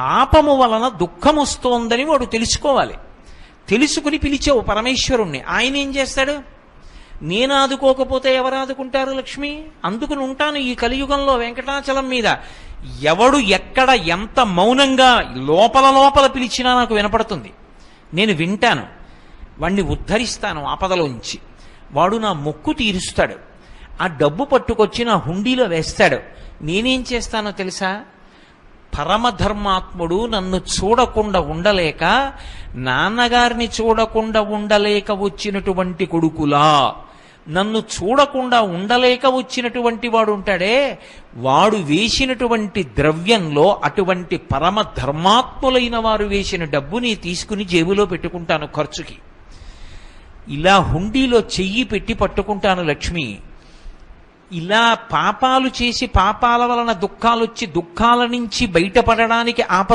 పాపము వలన దుఃఖం వస్తోందని వాడు తెలుసుకోవాలి. తెలుసుకుని పిలిచావు పరమేశ్వరుణ్ణి. ఆయన ఏం చేస్తాడు? నేను ఆదుకోకపోతే ఎవరు ఆదుకుంటారు లక్ష్మి? అందుకుని ఉంటాను ఈ కలియుగంలో వెంకటాచలం మీద. ఎవడు ఎక్కడ ఎంత మౌనంగా లోపల లోపల పిలిచినా నాకు వినపడుతుంది. నేను వింటాను. వాణ్ణి ఉద్ధరిస్తాను ఆపదలోంచి. వాడు నా మొక్కు తీరుస్తాడు. ఆ డబ్బు పట్టుకొచ్చి నా హుండీలో వేస్తాడు. నేనేం చేస్తానో తెలుసా? పరమధర్మాత్ముడు నన్ను చూడకుండా ఉండలేక నాన్నగారిని చూడకుండా ఉండలేక వచ్చినటువంటి కొడుకులా? నన్ను చూడకుండా ఉండలేక వచ్చినటువంటి వాడు ఉంటాడే వాడు వేసినటువంటి ద్రవ్యంలో అటువంటి పరమ ధర్మాత్ములైన వారు వేసిన డబ్బుని తీసుకుని జేబులో పెట్టుకుంటాను ఖర్చుకి. ఇలా హుండీలో చెయ్యి పెట్టి పట్టుకుంటాను లక్ష్మి. ఇలా పాపాలు చేసి పాపాల వలన దుఃఖాలు వచ్చి దుఃఖాల నుంచి బయటపడడానికి ఆప